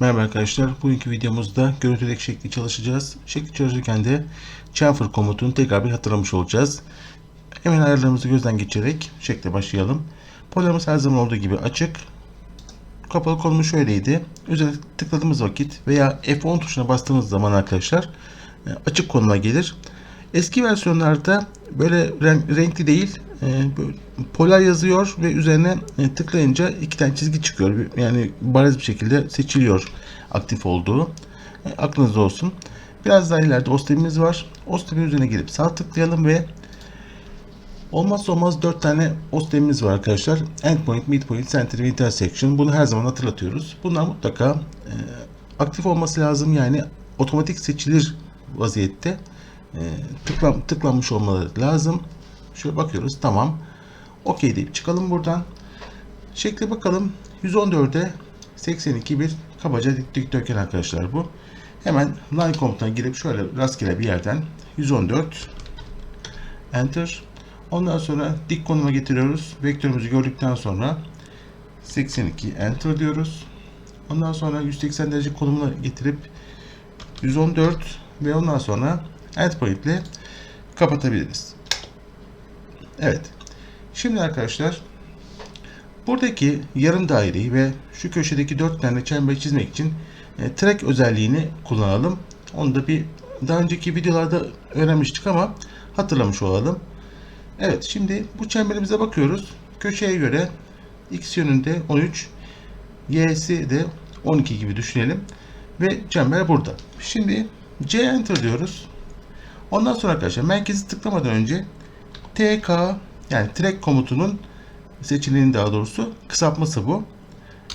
Merhaba arkadaşlar. Bugünkü videomuzda görüntüdeki şekli çalışacağız. Şekli çalışırken de chamfer komutunu tekrar bir hatırlamış olacağız. Hemen ayarlarımızı gözden geçirerek şekle başlayalım. Polarımız her zaman olduğu gibi açık. Kapalı konumuz şöyleydi. Üzerine tıkladığımız vakit veya F10 tuşuna bastığımız zaman arkadaşlar e, açık konuma gelir. Eski versiyonlarda böyle renk- renkli değil, polar yazıyor ve üzerine e, tıklayınca iki tane çizgi çıkıyor. Yani bariz bir şekilde seçiliyor aktif olduğu. E, Aklınızda olsun. Biraz daha ileride OSTEM'imiz var. OSTEM'in üzerine gelip sağ tıklayalım ve olmazsa olmaz 4 tane OSTEM'imiz var arkadaşlar. Endpoint, Midpoint, Center ve Intersection. Bunu her zaman hatırlatıyoruz. Bunlar mutlaka e, aktif olması lazım. Yani otomatik seçilir vaziyette e, tıklan, tıklanmış olmaları lazım. Şöyle bakıyoruz. Tamam. OK deyip çıkalım buradan. Şekle bakalım. 114'e 82 bir kabaca dik- dikdörtgen arkadaşlar bu. Hemen line komutuna girip şöyle rastgele bir yerden 114 enter. Ondan sonra dik konuma getiriyoruz. Vektörümüzü gördükten sonra 82 enter diyoruz. Ondan sonra 180 derece konumuna getirip 114 ve ondan sonra endpoint ile kapatabiliriz. Evet. Şimdi arkadaşlar buradaki yarım daireyi ve şu köşedeki dört tane çemberi çizmek için e, track özelliğini kullanalım. Onu da bir daha önceki videolarda öğrenmiştik ama hatırlamış olalım. Evet şimdi bu çemberimize bakıyoruz. Köşeye göre x yönünde 13, y'si de 12 gibi düşünelim. Ve çember burada. Şimdi C enter diyoruz. Ondan sonra arkadaşlar merkezi tıklamadan önce TK yani track komutunun seçeneğinin daha doğrusu kısaltması bu.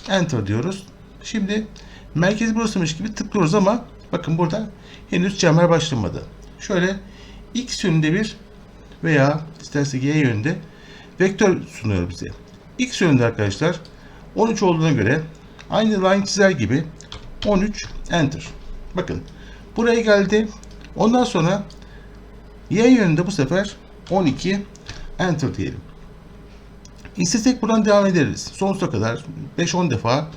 Enter diyoruz. Şimdi merkez burasıymış gibi tıklıyoruz ama bakın burada henüz çember başlamadı. Şöyle x yönünde bir veya istersek y yönünde vektör sunuyor bize. X yönünde arkadaşlar 13 olduğuna göre aynı line çizer gibi 13 enter. Bakın buraya geldi. Ondan sonra y yönünde bu sefer 12 enter diyelim. İstesek buradan devam ederiz. Sonsuza kadar 5-10 defa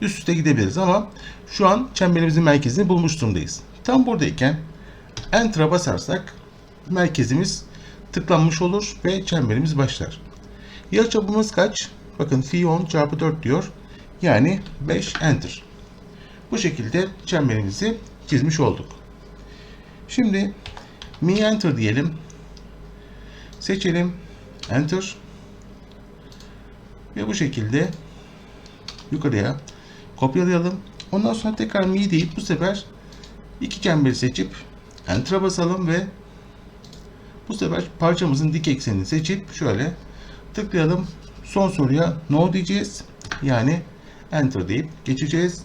üst üste gidebiliriz ama şu an çemberimizin merkezini bulmuş durumdayız. Tam buradayken enter'a basarsak merkezimiz tıklanmış olur ve çemberimiz başlar. Yarıçapımız kaç? Bakın fi 10 çarpı 4 diyor. Yani 5 enter. Bu şekilde çemberimizi çizmiş olduk. Şimdi mi enter diyelim. Seçelim. Enter. Ve bu şekilde yukarıya kopyalayalım. Ondan sonra tekrar mi deyip bu sefer iki çemberi seçip enter'a basalım ve bu sefer parçamızın dik eksenini seçip şöyle tıklayalım. Son soruya no diyeceğiz. Yani enter deyip geçeceğiz.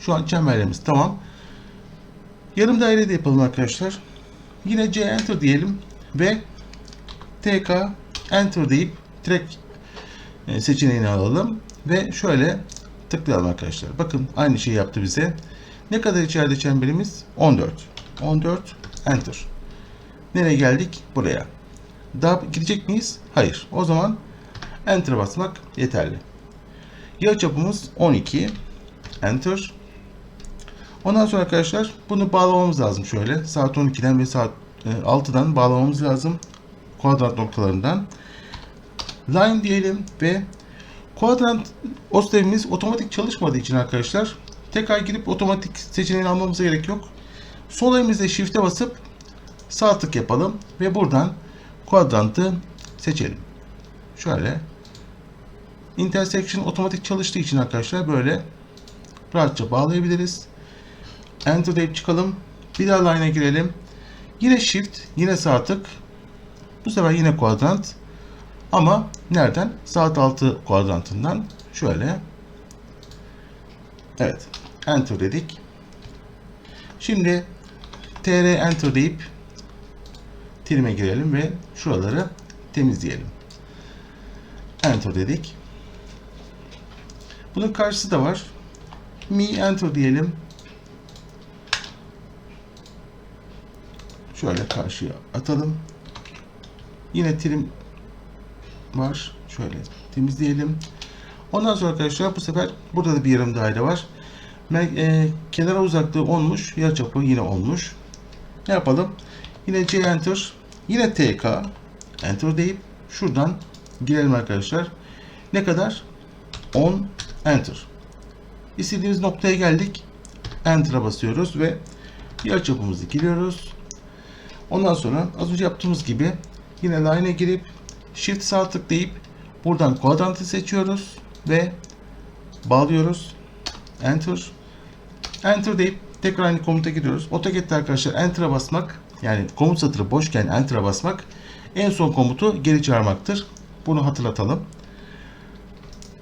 Şu an çemberlerimiz tamam. Yarım daire de yapalım arkadaşlar. Yine C enter diyelim ve TK enter deyip track e, seçeneğini alalım ve şöyle tıklayalım arkadaşlar. Bakın aynı şeyi yaptı bize. Ne kadar içeride çemberimiz? 14. 14 enter. Nereye geldik? Buraya. Daha gidecek miyiz? Hayır. O zaman enter basmak yeterli. Yarıçapımız 12. Enter. Ondan sonra arkadaşlar bunu bağlamamız lazım şöyle. Saat 12'den ve saat e, 6'dan bağlamamız lazım. Kuadrat noktalarından. Line diyelim ve kuadrant OSTEM'imiz otomatik çalışmadığı için arkadaşlar tekrar girip otomatik seçeneğini almamıza gerek yok. Sol elimizle shift'e basıp sağ tık yapalım ve buradan kuadrantı seçelim. Şöyle intersection otomatik çalıştığı için arkadaşlar böyle rahatça bağlayabiliriz. Enter deyip çıkalım. Bir daha line'a girelim. Yine shift, yine sağ tık. Bu sefer yine kuadrant. Ama nereden? Saat 6 kuadrantından şöyle. Evet. Enter dedik. Şimdi tr enter deyip trim'e girelim ve şuraları temizleyelim. Enter dedik. Bunun karşısı da var. Mi enter diyelim. Şöyle karşıya atalım. Yine trim var. Şöyle temizleyelim. Ondan sonra arkadaşlar bu sefer burada da bir yarım daire var. E, kenara uzaklığı 10'muş. Yarıçapı yine 10'muş. Ne yapalım? Yine C enter. Yine TK. Enter deyip şuradan girelim arkadaşlar. Ne kadar? 10 enter. İstediğimiz noktaya geldik. Enter'a basıyoruz ve yarıçapımızı giriyoruz. Ondan sonra az önce yaptığımız gibi yine line'e girip shift sağ tıklayıp buradan kuadrantı seçiyoruz ve bağlıyoruz. Enter. Enter deyip tekrar aynı komuta gidiyoruz. AutoCAD'de arkadaşlar Enter'a basmak yani komut satırı boşken Enter'a basmak en son komutu geri çağırmaktır. Bunu hatırlatalım.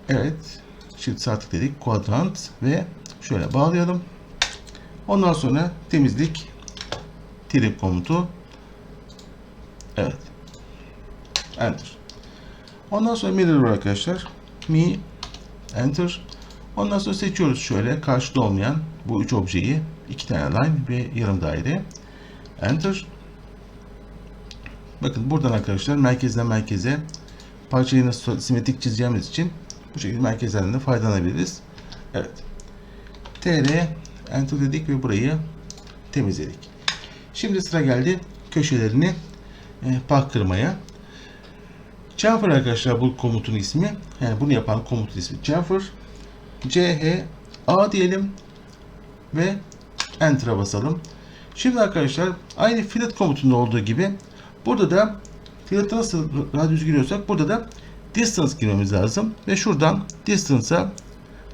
Evet. Shift sağ tıkladık. Quadrant ve şöyle bağlayalım. Ondan sonra temizlik trim komutu. Evet. Enter. Ondan sonra mirror arkadaşlar. Mi enter. Ondan sonra seçiyoruz şöyle karşıda olmayan bu üç objeyi. iki tane line ve yarım daire. Enter. Bakın buradan arkadaşlar merkezden merkeze parçayı nasıl simetrik çizeceğimiz için bu şekilde merkezlerden de faydalanabiliriz. Evet. TR Enter dedik ve burayı temizledik. Şimdi sıra geldi köşelerini e, pah kırmaya. Chamfer arkadaşlar bu komutun ismi. Yani bunu yapan komutun ismi Chamfer. CH A diyelim ve Enter'a basalım. Şimdi arkadaşlar aynı fillet komutunda olduğu gibi burada da fillette nasıl radyüs giriyorsak burada da distance girmemiz lazım ve şuradan distance'a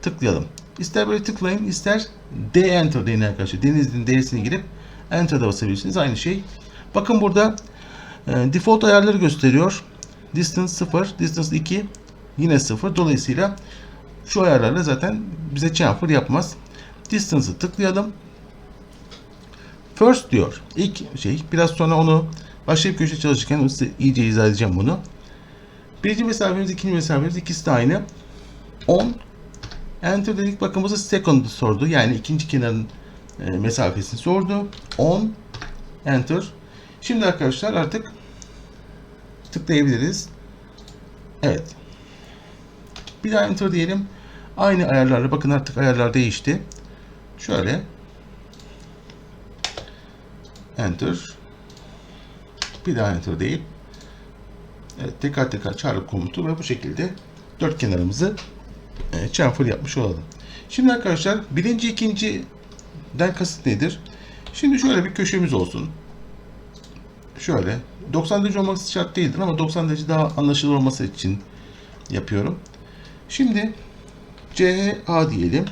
tıklayalım. İster böyle tıklayın ister D enter deyin arkadaşlar. Denizin D'sini girip enter'da basabilirsiniz. Aynı şey. Bakın burada e, default ayarları gösteriyor. Distance 0, distance 2 yine 0. Dolayısıyla şu ayarlarla zaten bize chamfer yapmaz. Distance'ı tıklayalım. First diyor. İlk şey. Biraz sonra onu başka bir köşe çalışırken size iyice izah edeceğim bunu. Birinci mesafemiz, ikinci mesafemiz ikisi de aynı. 10 Enter dedik. Bakın bu da second'ı sordu. Yani ikinci kenarın e, mesafesini sordu. 10 Enter. Şimdi arkadaşlar artık tıklayabiliriz. Evet. Bir daha Enter diyelim. Aynı ayarlarla. Bakın artık ayarlar değişti. Şöyle. Enter. Bir daha Enter deyip evet, tekrar tekrar çağrı komutu ve bu şekilde dört kenarımızı e, chamfer yapmış olalım. Şimdi arkadaşlar birinci ikinciden kasıt nedir? Şimdi şöyle bir köşemiz olsun. Şöyle 90 derece olması şart değildir ama 90 derece daha anlaşılır olması için yapıyorum. Şimdi CA diyelim.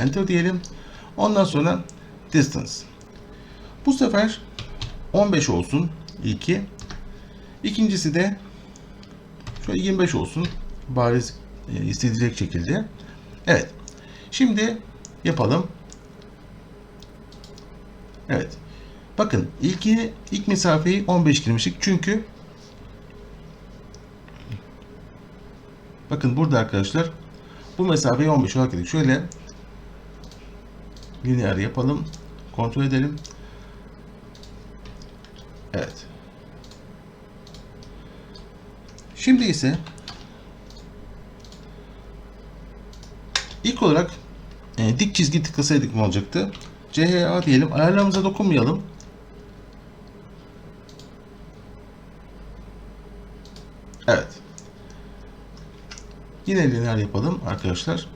Enter diyelim. Ondan sonra distance. Bu sefer 15 olsun ilki. İkincisi de şöyle 25 olsun. Bariz e, istedilecek şekilde. Evet. Şimdi yapalım. Evet. Bakın ilki ilk mesafeyi 15 girmiştik. Çünkü bakın burada arkadaşlar bu mesafeyi 15 olarak girdik. Şöyle lineer yapalım. Kontrol edelim. Evet. Şimdi ise İlk olarak e, dik çizgi tıklasaydık ne olacaktı? CHA diyelim. Ayarlarımıza dokunmayalım. Evet. Yine lineer yapalım arkadaşlar.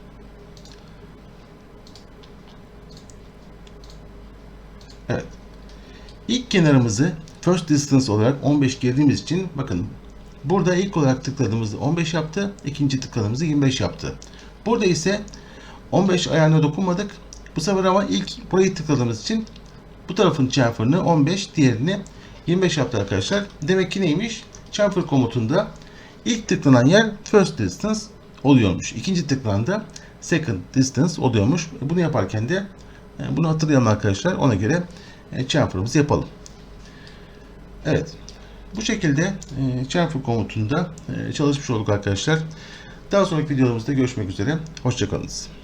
Evet. İlk kenarımızı first distance olarak 15 girdiğimiz için bakın burada ilk olarak tıkladığımızda 15 yaptı. ikinci tıkladığımızda 25 yaptı. Burada ise 15 ayarına dokunmadık. Bu sefer ama ilk burayı tıkladığımız için bu tarafın chamfer'ını 15, diğerini 25 yaptı arkadaşlar. Demek ki neymiş? Chamfer komutunda ilk tıklanan yer first distance oluyormuş. İkinci tıklandı second distance oluyormuş. Bunu yaparken de e, bunu hatırlayalım arkadaşlar. Ona göre e, chamfer'ımızı yapalım. Evet. Bu şekilde e, chamfer komutunda çalışmış olduk arkadaşlar. Daha sonraki videolarımızda görüşmek üzere. Hoşçakalınız.